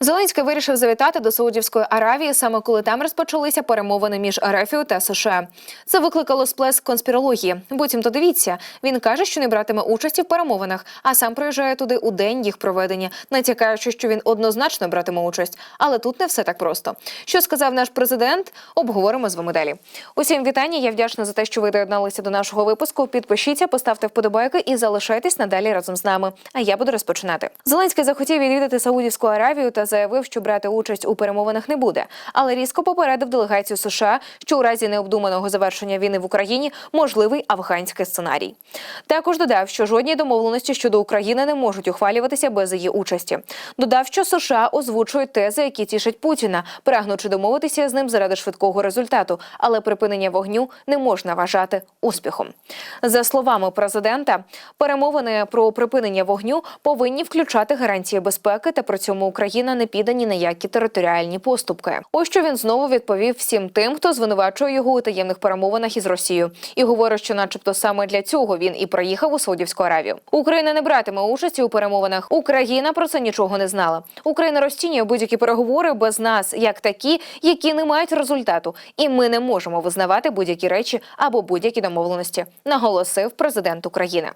Зеленський вирішив завітати до Саудівської Аравії саме коли там розпочалися перемовини між РФ та США. Це викликало сплеск конспірології. Буцімто дивіться, він каже, що не братиме участі в перемовинах, а сам приїжджає туди у день їх проведення, натякаючи, що він однозначно братиме участь. Але тут не все так просто. Що сказав наш президент? Обговоримо з вами далі. Усім вітання. Я вдячна за те, що ви доєдналися до нашого випуску. Підпишіться, поставте вподобайки і залишайтесь надалі разом з нами. А я буду розпочинати. Зеленський захотів відвідати Саудівську Аравію та заявив, що брати участь у перемовинах не буде, але різко попередив делегацію США, що у разі необдуманого завершення війни в Україні можливий афганський сценарій. Також додав, що жодні домовленості щодо України не можуть ухвалюватися без її участі. Додав, що США озвучують тези, які тішать Путіна, прагнучи домовитися з ним заради швидкого результату, але припинення вогню не можна вважати успіхом. За словами президента, перемовини про припинення вогню повинні включати гарантії безпеки, та при цьому Україна не піде ні на які територіальні поступки. Ось що він знову відповів всім тим, хто звинувачує його у таємних перемовинах із Росією, і говорить, що, начебто, саме для цього він і приїхав у Саудівську Аравію. Україна не братиме участі у перемовинах. Україна про це нічого не знала. Україна розцінює будь-які переговори без нас як такі, які не мають результату, і ми не можемо визнавати будь-які речі або будь-які домовленості. Наголосив президент України.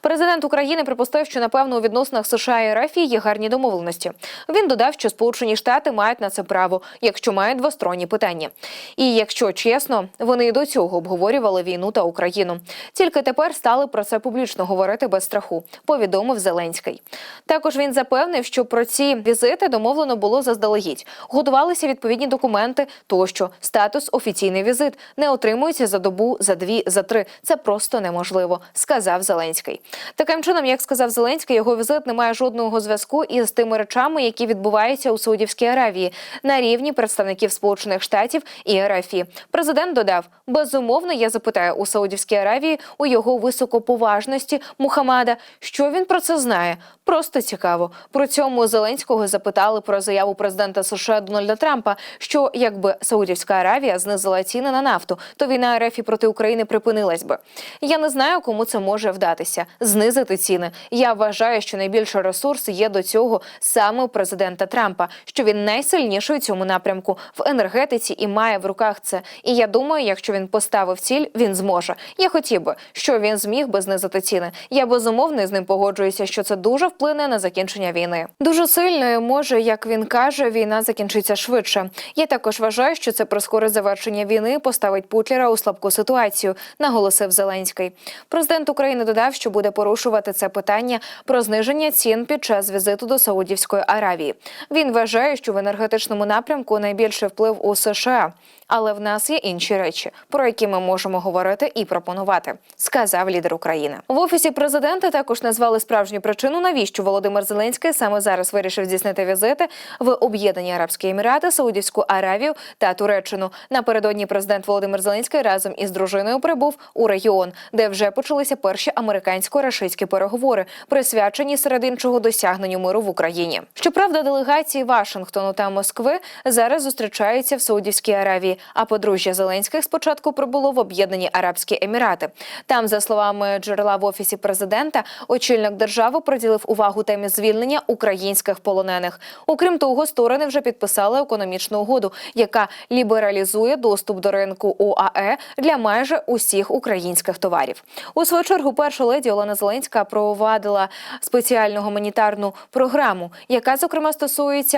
Президент України припустив, що напевно у відносинах США і РФ є гарні домовленості. Він додав, що Сполучені Штати мають на це право, якщо мають двосторонні питання. І якщо чесно, вони і до цього обговорювали війну та Україну. Тільки тепер стали про це публічно говорити без страху. Повідомив Зеленський. Також він запевнив, що про ці візити домовлено було заздалегідь. Готувалися відповідні документи, тощо статус офіційний візит не отримується за добу, за дві, за три. Це просто неможливо, сказав Зеленський. Таким чином, як сказав Зеленський, його візит не має жодного зв'язку із тими речами, які відбуваються у Саудівській Аравії на рівні представників Сполучених Штатів і РФ. Президент додав: безумовно, я запитаю у Саудівській Аравії у його високоповажності Мухаммада, що він про це знає. Просто цікаво. Про цьому Зеленського запитали про заяву президента США Дональда Трампа, що якби Саудівська Аравія знизила ціни на нафту, то війна РФ проти України припинилась би. Я не знаю, кому це може вдатися знизити ціни. Я вважаю, що найбільший ресурс є до цього саме у президента Трампа, що він найсильніший у цьому напрямку в енергетиці і має в руках це. І я думаю, якщо він поставив ціль, він зможе. Я хотів би, що він зміг би знизити ціни. Я безумовно з ним погоджуюся, що це дуже вплине на закінчення війни. Дуже сильно і може, як він каже, війна закінчиться швидше. Я також вважаю, що це прискорить завершення війни, поставить Путлера у слабку ситуацію, наголосив Зеленський. Президент України додав, що буде порушувати це питання про зниження цін під час візиту до Саудівської Аравії. Він вважає, що в енергетичному напрямку найбільший вплив у США. Але в нас є інші речі, про які ми можемо говорити і пропонувати, сказав лідер України. В офісі президента також назвали справжню причину, навіщо Володимир Зеленський саме зараз вирішив здійснити візити в Об'єднані Арабські Емірати, Саудівську Аравію та Туреччину. Напередодні президент Володимир Зеленський разом із дружиною прибув у регіон, де вже почалися перші американсько-рашистські переговори, присвячені серед іншого досягненню миру в Україні. Щоправда, делегації Вашингтону та Москви зараз зустрічаються в Саудівській Аравії. А подружжя Зеленських спочатку прибуло в Об'єднані Арабські Емірати. Там, за словами джерела в офісі президента, очільник держави приділив увагу темі звільнення українських полонених. Окрім того, сторони вже підписали економічну угоду, яка лібералізує доступ до ринку ОАЕ для майже усіх українських товарів. У свою чергу, перша леді Олена Зеленська провадила спеціальну гуманітарну програму, яка зокрема стосується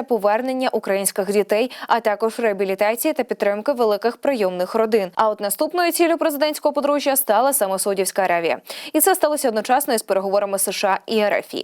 повернення українських дітей, а також реабілітації та підтримки великих прийомних родин. А от наступною ціллю президентського подружжя стала саме Саудівська Аравія, і це сталося одночасно із переговорами США і РФ.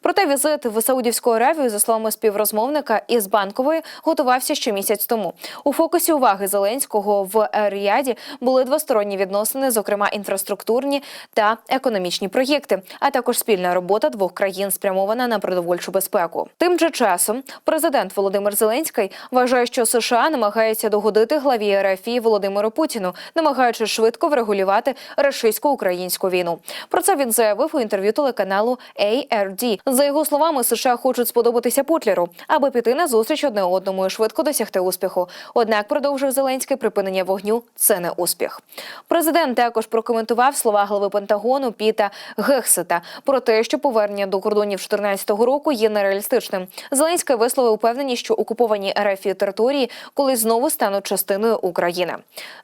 Проте візит в Саудівську Аравію, за словами співрозмовника із банкової, готувався ще місяць тому. У фокусі уваги Зеленського в Ріаді були двосторонні відносини, зокрема інфраструктурні та економічні проєкти, а також спільна робота двох країн спрямована на продовольчу безпеку. Тим же часом президент Володимир Зеленський вважає, що США намагаються догодити главі РФ Володимиру Путіну, намагаючись швидко врегулювати рашистсько-українську війну. Про це він заявив у інтерв'ю телеканалу ARD. За його словами, США хочуть сподобатися Путлеру, аби піти на зустріч одне одному і швидко досягти успіху. Однак, продовжує Зеленський, припинення вогню це не успіх. Президент також прокоментував слова глави Пентагону Піта Гексета про те, що повернення до кордонів 2014 року є нереалістичним. Зеленський Зеленський висловив упевненість, що окуповані РФ території колись знову стануть частиною України.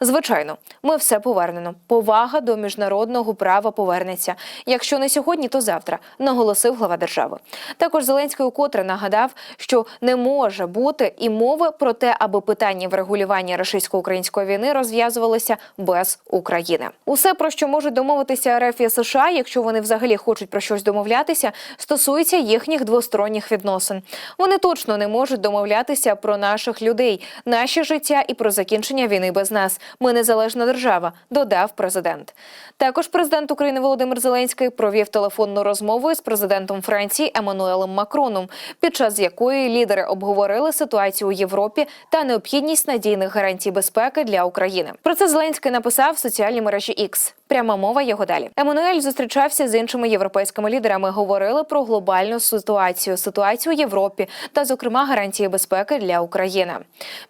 Звичайно, ми все повернемо. Повага до міжнародного права повернеться. Якщо не сьогодні, то завтра, наголосив глава держави. Також Зеленський укотре нагадав, що не може бути і мови про те, аби питання врегулювання російсько-української війни розв'язувалося без України. Усе про що можуть домовитися РФ і США, якщо вони взагалі хочуть про щось домовлятися, стосується їхніх двосторонніх відносин. Вони точно не можуть домовлятися про наших людей, наші життя і про закінчення війни без нас. Ми незалежна держава, додав президент. Також президент України Володимир Зеленський провів телефонну розмову із президентом Франції Еммануелем Макроном, під час якої лідери обговорили ситуацію у Європі та необхідність надійних гарантій безпеки для України. Про це Зеленський написав в соціальній мережі X. Пряма мова його далі. Еммануель зустрічався з іншими європейськими лідерами. Говорили про глобальну ситуацію, ситуацію у Європі та, зокрема, гарантії безпеки для України.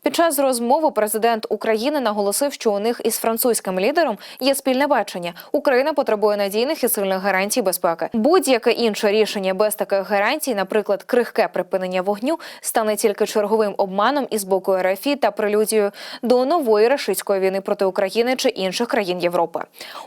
Під час розмови президент України наголосив, що у них із французьким лідером є спільне бачення. Україна потребує надійних і сильних гарантій безпеки. Будь-яке інше рішення без таких гарантій, наприклад, крихке припинення вогню, стане тільки черговим обманом із боку РФ та прелюдією до нової рашистської війни проти України чи інших країн Європи.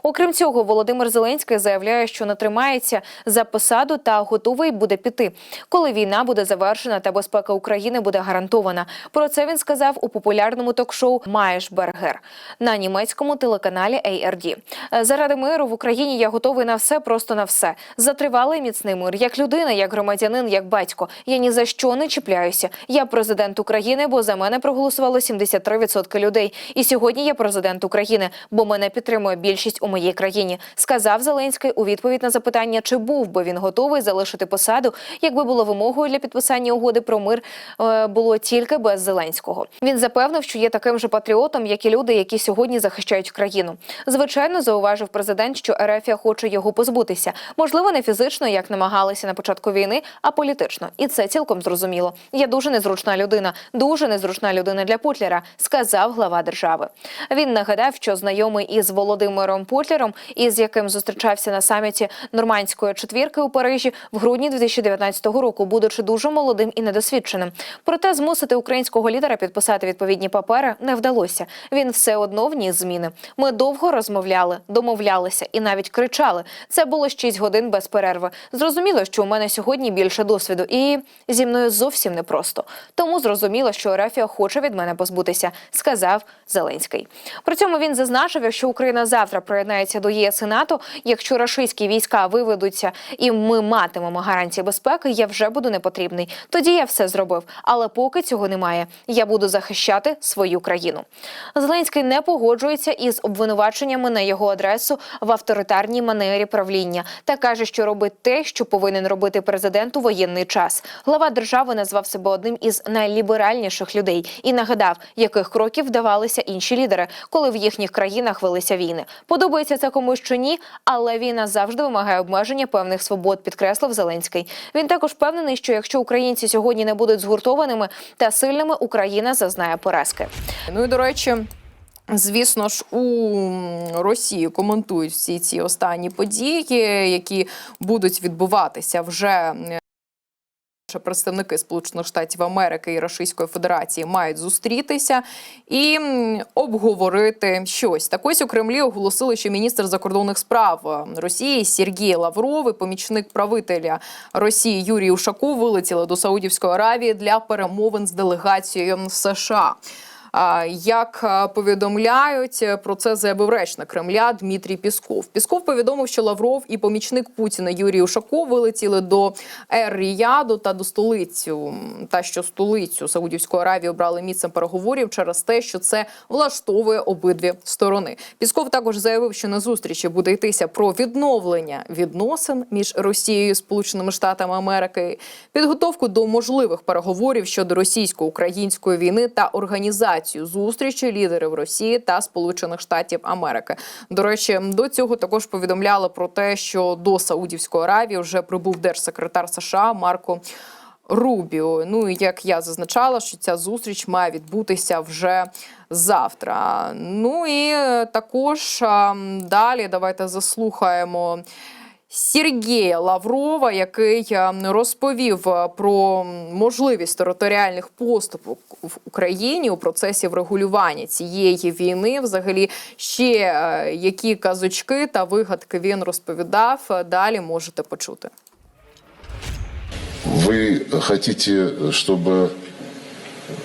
Окрім цього, Володимир Зеленський заявляє, що не тримається за посаду та готовий буде піти, коли війна буде завершена та безпека України буде гарантована. Про це він сказав у популярному ток-шоу Маєш Бергер на німецькому телеканалі ARD. Заради миру в Україні я готовий на все, просто на все. За тривалий міцний мир, як людина, як громадянин, як батько. Я ні за що не чіпляюся. Я президент України, бо за мене проголосувало 73% людей. І сьогодні я президент України, бо мене підтримує більшість у моїй країні. Сказав Зеленський у відповідь на запитання, чи був би він готовий залишити посаду, якби було вимогою для підписання угоди про мир е, було тільки без Зеленського. Він запевнив, що є таким же патріотом, як і люди, які сьогодні захищають країну. Звичайно, зауважив президент, що Ерефія хоче його позбутися. Можливо, не фізично, як намагалися на початку війни, а політично. І це цілком зрозуміло. Я дуже незручна людина, дуже незручна людина для Путлера, сказав глава держави. Він нагадав, що знайомий із Володимиром Путлером, із яким зустрічався на саміті нормандської четвірки у Парижі в грудні 2019 року, будучи дуже молодим і недосвідченим. Проте змусити українського лідера підписати відповідні папери не вдалося. Він все одно вніс зміни. Ми довго розмовляли, домовлялися і навіть кричали. Це було 6 годин без перерви. Зрозуміло, що у мене сьогодні більше досвіду, і зі мною зовсім непросто. Тому зрозуміло, що Рафія хоче від мене позбутися, сказав Зеленський. При цьому він зазначив, що Україна завтра приєднається до ЄС і НАТО. Якщо рашистські війська виведуться і ми матимемо гарантії безпеки, я вже буду непотрібний. Тоді я все зробив. Але поки цього немає. Я буду захищати свою країну. Зеленський не погоджується із обвинуваченнями на його адресу в авторитарній манері правління та каже, що робить те, що повинен робити президент у воєнний час. Глава держави назвав себе одним із найліберальніших людей і нагадав, яких кроків вдавалися інші лідери, коли в їхніх країнах велися війни. Подобається це комусь чи ні, але війна завжди вимагає обмеження певних свобод, підкреслив Зеленський. Він також впевнений, що якщо українці сьогодні не будуть згуртованими та сильними, Україна зазнає поразки. Ну і до речі. Звісно ж, у Росії коментують всі ці останні події, які будуть відбуватися вже. Е, Представники Сполучених Штатів Америки і Російської Федерації мають зустрітися і обговорити щось. Так ось у Кремлі оголосили, що міністр закордонних справ Росії Сергій Лавров і помічник правителя Росії Юрій Ушаков вилетіли до Саудівської Аравії для перемовин з делегацією США. Як повідомляють е, про це заявив речник Кремля Дмитрій Пісков. Пісков повідомив, що Лавров і помічник Путіна Юрій Ушаков вилетіли до Ер-Ріяду та до столицю. Та що столицю Саудівської Аравії обрали місцем переговорів через те, що це влаштовує обидві сторони. Пісков також заявив, що на зустрічі буде йтися про відновлення відносин між Росією і Сполученими Штатами Америки, підготовку до можливих переговорів щодо російсько-української війни та організацію зустрічі лідерів Росії та Сполучених Штатів Америки. До речі, до цього також повідомляли про те, що до Саудівської Аравії вже прибув держсекретар США Марко. Рубіо. Ну і як я зазначала, що ця зустріч має відбутися вже завтра. Ну і також далі давайте заслухаємо. Сергія Лаврова, який е, розповів е, про можливість територіальних поступок в Україні у процесі врегулювання цієї війни. Взагалі, ще е, які казочки та вигадки він розповідав. е, Далі можете почути. Вы хотите, чтобы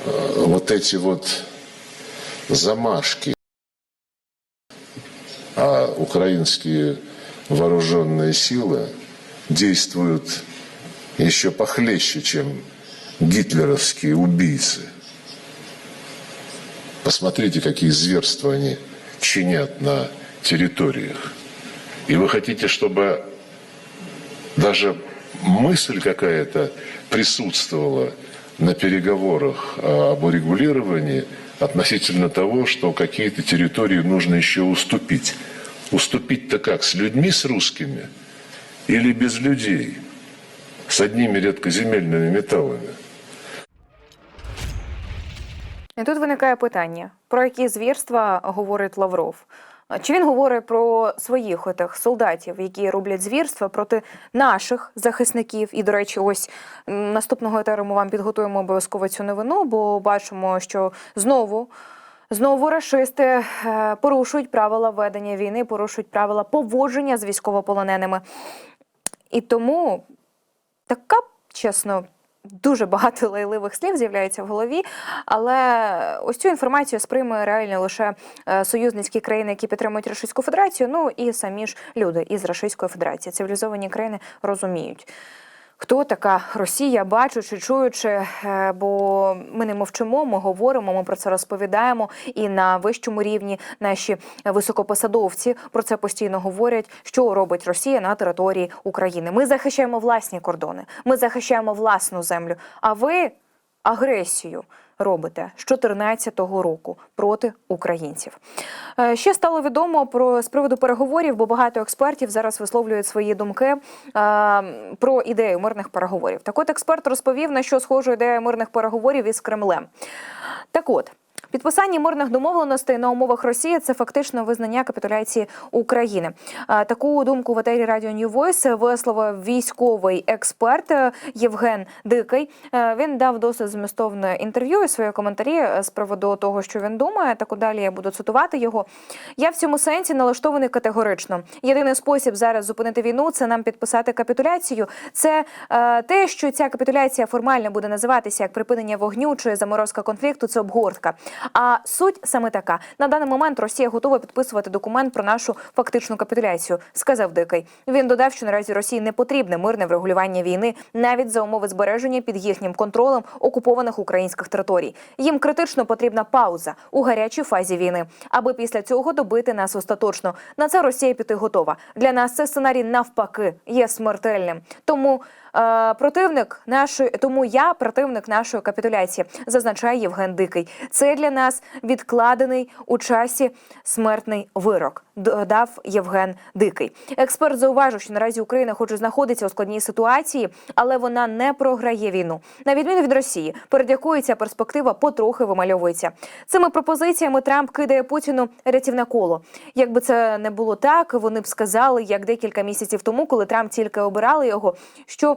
э, вот эти вот замашки, а украинские Вооруженные силы действуют еще похлеще, чем гитлеровские убийцы. Посмотрите, какие зверства они чинят на территориях. И вы хотите, чтобы даже мысль какая-то присутствовала на переговорах об урегулировании относительно того, что какие-то территории нужно еще уступить. Уступить-то как? С людьми, с русскими? Или без людей? С одними редкоземельными металлами? І тут виникає питання: про які звірства говорить Лавров? Чи він говорить про своїх отих солдатів, які роблять звірства проти наших захисників? І, до речі, ось наступного етеру ми вам підготуємо обов'язково цю новину, бо бачимо, що знову. Знову рашисти е, порушують правила ведення війни, порушують правила поводження з військовополоненими. І тому така, чесно, дуже багато лайливих слів з'являється в голові. Але ось цю інформацію сприймає реально лише е, союзницькі країни, які підтримують Російську Федерацію. Ну і самі ж люди із Російської Федерації. Цивілізовані країни розуміють. Хто така Росія, бачучи, чуючи, е, бо ми не мовчимо, ми говоримо, ми про це розповідаємо. І на вищому рівні наші високопосадовці про це постійно говорять, що робить Росія на території України. Ми захищаємо власні кордони, ми захищаємо власну землю. А ви агресію робите з 2014 року проти українців. Е, Ще стало відомо про з приводу переговорів, бо багато експертів зараз висловлюють свої думки е, про ідею мирних переговорів. Так от експерт розповів, на що схожа ідея мирних переговорів із Кремлем. Так от. Підписання мирних домовленостей на умовах Росії це фактично визнання капітуляції України. Таку думку в етері Радіо New Voice висловив військовий експерт Євген Дикий. Він дав досить змістовне інтерв'ю і свої коментарі з приводу того, що він думає. Так далі я буду цитувати його. Я в цьому сенсі налаштований категорично. Єдиний спосіб зараз зупинити війну це нам підписати капітуляцію. Це е, те, що ця капітуляція формально буде називатися як припинення вогню чи заморозка конфлікту. Це обгортка. А суть саме така: на даний момент Росія готова підписувати документ про нашу фактичну капітуляцію, сказав Дикий. Він додав, що наразі Росії не потрібне мирне врегулювання війни навіть за умови збереження під їхнім контролем окупованих українських територій. Їм критично потрібна пауза у гарячій фазі війни, аби після цього добити нас остаточно. На це Росія піти готова. Для нас це сценарій навпаки є смертельним. Тому е, противник нашої, тому я противник нашої капітуляції, зазначає Євген Дикий. Це для нас відкладений у часі смертний вирок. Додав Євген Дикий. Експерт зауважив, що наразі Україна, хоч і знаходиться у складній ситуації, але вона не програє війну. На відміну від Росії, перед якою ця перспектива потрохи вимальовується. Цими пропозиціями Трамп кидає Путіну рятівне коло. Якби це не було так, вони б сказали, як декілька місяців тому, коли Трамп тільки обирали його, що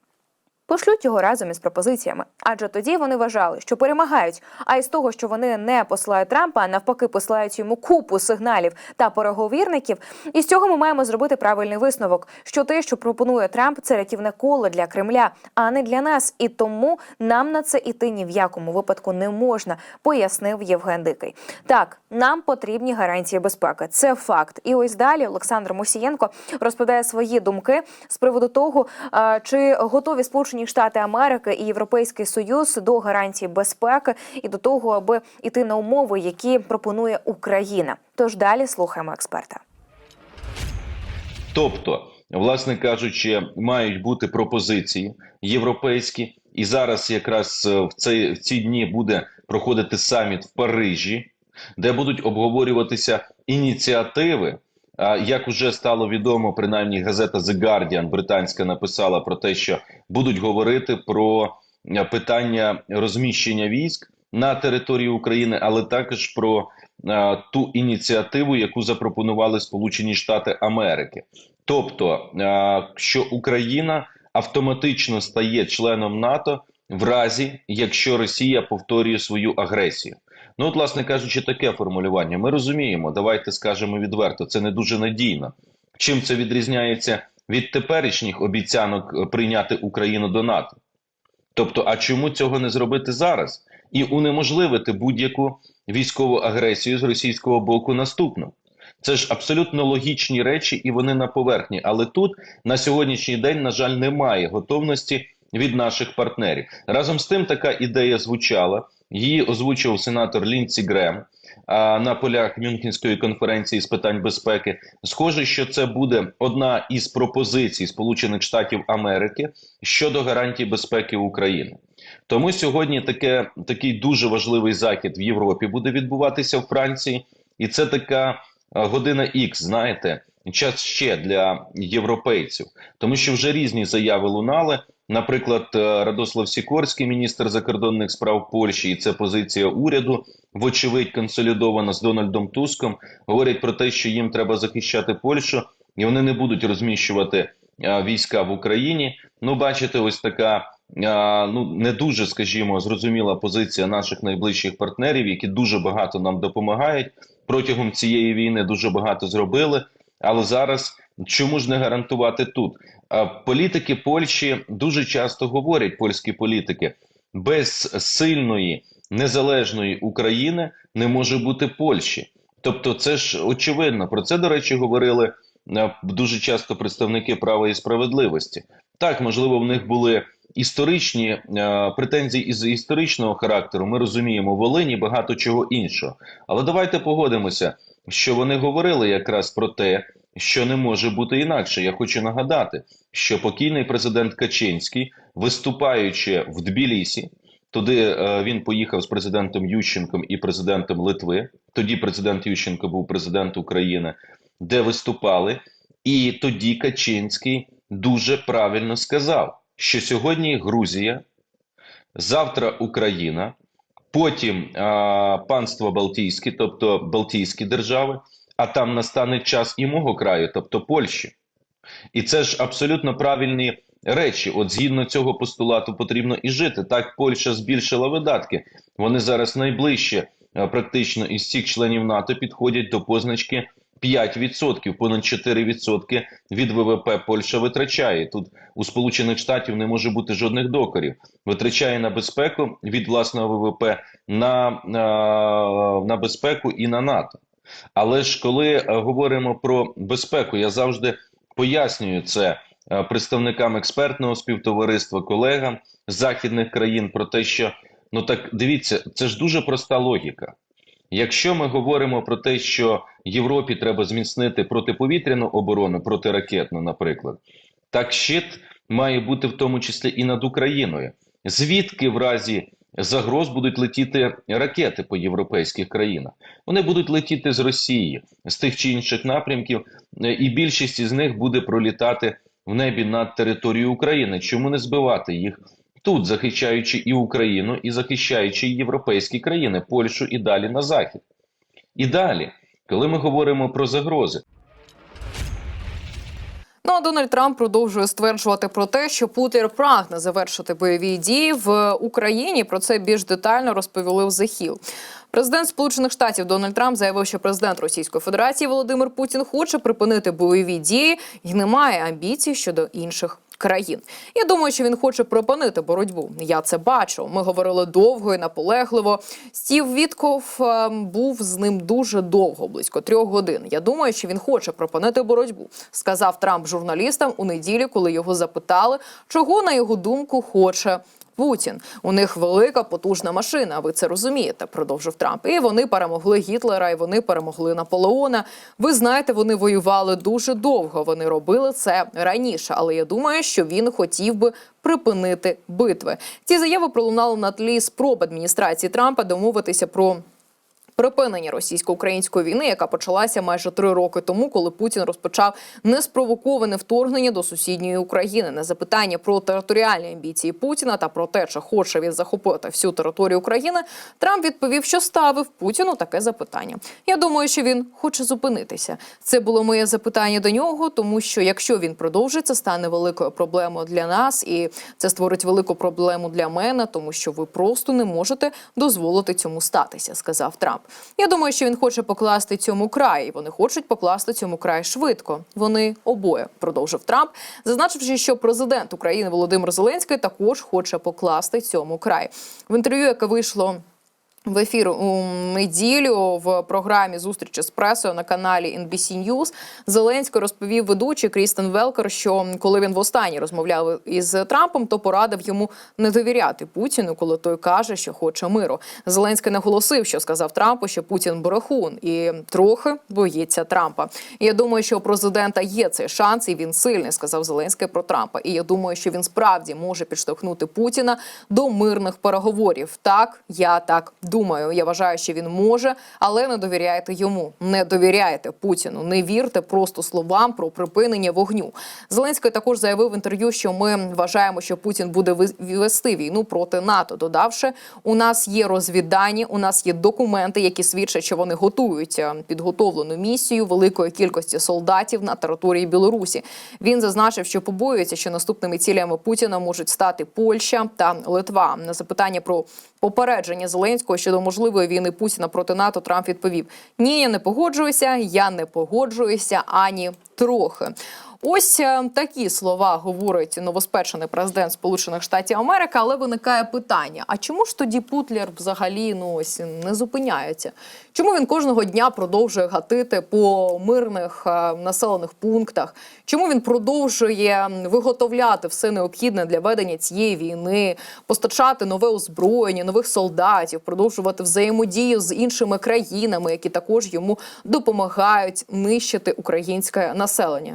Пошлють його разом із пропозиціями, адже тоді вони вважали, що перемагають. А із того, що вони не посилають Трампа, а навпаки, посилають йому купу сигналів та переговірників. І з цього ми маємо зробити правильний висновок, що те, що пропонує Трамп, це рятівне коло для Кремля, а не для нас. І тому нам на це іти ні в якому випадку не можна, пояснив Євген Дикий. Так, нам потрібні гарантії безпеки. Це факт. І ось далі Олександр Мусієнко розповідає свої думки з приводу того, чи готові Сполучені Штати Америки і Європейський Союз до гарантій безпеки і до того, аби йти на умови, які пропонує Україна. Тож далі слухаємо експерта. Тобто, власне кажучи, мають бути пропозиції європейські, і зараз якраз е, в цей в ці дні буде проходити саміт в Парижі, де будуть обговорюватися ініціативи. Як вже стало відомо, принаймні газета The Guardian британська написала про те, що будуть говорити про е, питання розміщення військ на території України, але також про е, ту ініціативу, яку запропонували Сполучені Штати Америки. Тобто, е, що Україна автоматично стає членом НАТО в разі, якщо Росія повторює свою агресію. Ну, от, власне кажучи, таке формулювання. Ми розуміємо, давайте скажемо відверто, це не дуже надійно. Чим це відрізняється від теперішніх обіцянок е, прийняти Україну до НАТО? Тобто, а чому цього не зробити зараз і унеможливити будь-яку військову агресію з російського боку наступну? Це ж абсолютно логічні речі, і вони на поверхні. Але тут на сьогоднішній день, на жаль, немає готовності від наших партнерів. Разом з тим, така ідея звучала. Її озвучив сенатор Лінці Грем на полях Мюнхенської конференції з питань безпеки. Схоже, що це буде одна із пропозицій Сполучених Штатів Америки щодо гарантій безпеки України. Тому сьогодні таке такий дуже важливий захід в Європі буде відбуватися в Франції, і це така година Х, знаєте, час ще для європейців, тому що вже різні заяви лунали. Наприклад, е, Радослав Сікорський, міністр закордонних справ Польщі, і це позиція уряду, вочевидь консолідована з Дональдом Туском, говорять про те, що їм треба захищати Польщу, і вони не будуть розміщувати е, війська в Україні. Ну, бачите, ось така е, ну не дуже, скажімо, зрозуміла позиція наших найближчих партнерів, які дуже багато нам допомагають протягом цієї війни. Дуже багато зробили. Але зараз чому ж не гарантувати тут? Політики Польщі дуже часто говорять, польські політики, без сильної незалежної України не може бути Польщі. Тобто, це ж очевидно. Про це, до речі, говорили е, дуже часто представники права і справедливості. Так, можливо, в них були історичні е, претензії із історичного характеру. Ми розуміємо Волині, багато чого іншого. Але давайте погодимося, що вони говорили якраз про те, що не може бути інакше. Я хочу нагадати, що покійний президент Качинський, виступаючи в Тбілісі, туди е, він поїхав з президентом Ющенком і президентом Литви. Тоді президент Ющенко був президент України, де виступали. І тоді Качинський дуже правильно сказав, що сьогодні Грузія, завтра Україна, потім а, панство Балтійське, тобто Балтійські держави, а там настане час і мого краю, тобто Польщі. І це ж абсолютно правильні речі. От згідно цього постулату потрібно і жити. Так Польща збільшила видатки. Вони зараз найближче, е, практично із всіх членів НАТО підходять до позначки 5%, понад 4% від ВВП Польща витрачає. Тут у Сполучених Штатів не може бути жодних докорів. Витрачає на безпеку від власного ВВП на, на, на безпеку і на НАТО. Але ж коли е, говоримо про безпеку, я завжди пояснюю це е, представникам експертного співтовариства, колегам з західних країн про те, що ну так дивіться, це ж дуже проста логіка. Якщо ми говоримо про те, що Європі треба зміцнити протиповітряну оборону, протиракетну, наприклад, так щит має бути в тому числі і над Україною. Звідки в разі загроз будуть летіти ракети по європейських країнах? Вони будуть летіти з Росії, з тих чи інших напрямків, е, і більшість із них буде пролітати в небі над територією України. Чому не збивати їх тут, захищаючи і Україну, і захищаючи європейські країни, Польщу і далі на захід? І далі, коли ми говоримо про загрози. Ну а Дональд Трамп продовжує стверджувати про те, що Путін прагне завершити бойові дії в Україні. Про це більш детально розповіли в захіл. Президент Сполучених Штатів Дональд Трамп заявив, що президент Російської Федерації Володимир Путін хоче припинити бойові дії і не має амбіцій щодо інших. Країн я думаю, що він хоче припинити боротьбу. Я це бачу. Ми говорили довго і наполегливо. Стів Вітков е, був з ним дуже довго, близько трьох годин. Я думаю, що він хоче припинити боротьбу, сказав Трамп журналістам у неділю, коли його запитали, чого на його думку хоче Путін. У них велика потужна машина. Ви це розумієте? Продовжив Трамп. І вони перемогли Гітлера, і вони перемогли Наполеона. Ви знаєте, вони воювали дуже довго. Вони робили це раніше. Але я думаю, що він хотів би припинити битви. Ці заяви пролунали на тлі спроб адміністрації Трампа домовитися про. Припинення російсько-української війни, яка почалася майже три роки тому, коли Путін розпочав неспровоковане вторгнення до сусідньої України. На запитання про територіальні амбіції Путіна та про те, чи хоче він захопити всю територію України, Трамп відповів, що ставив Путіну таке запитання. Я думаю, що він хоче зупинитися. Це було моє запитання до нього, тому що якщо він продовжить, це стане великою проблемою для нас, і це створить велику проблему для мене, тому що ви просто не можете дозволити цьому статися, сказав Трамп. Я думаю, що він хоче покласти цьому край. і Вони хочуть покласти цьому край швидко. Вони обоє продовжив Трамп, зазначивши, що президент України Володимир Зеленський також хоче покласти цьому край. В інтерв'ю, яке вийшло. В ефір у неділю в програмі зустрічі з пресою на каналі NBC News Зеленський розповів ведучий Крістен Велкер, що коли він востаннє розмовляв із Трампом, то порадив йому не довіряти Путіну, коли той каже, що хоче миру. Зеленський наголосив, що сказав Трампу, що Путін брехун і трохи боїться Трампа. Я думаю, що у президента є цей шанс, і він сильний, сказав Зеленський про Трампа. І я думаю, що він справді може підштовхнути Путіна до мирних переговорів. Так, я так думаю. Я вважаю, що він може, але не довіряйте йому. Не довіряйте Путіну. Не вірте просто словам про припинення вогню. Зеленський також заявив в інтерв'ю, що ми вважаємо, що Путін буде вести війну проти НАТО, додавши, у нас є розвіддані, у нас є документи, які свідчать, що вони готують е, підготовлену місію великої кількості солдатів на території Білорусі. Він зазначив, що побоюється, що наступними цілями Путіна можуть стати Польща та Литва. На запитання про попередження Зеленського щодо можливої війни Путіна проти НАТО Трамп відповів: Ні, я не погоджуюся, я не погоджуюся ані трохи. Ось е, такі слова говорить новоспечений президент Сполучених Штатів Америки, але виникає питання: а чому ж тоді Путлер взагалі ну ось не зупиняється? Чому він кожного дня продовжує гатити по мирних е, населених пунктах? Чому він продовжує виготовляти все необхідне для ведення цієї війни, постачати нове озброєння, нових солдатів, продовжувати взаємодію з іншими країнами, які також йому допомагають нищити українське населення?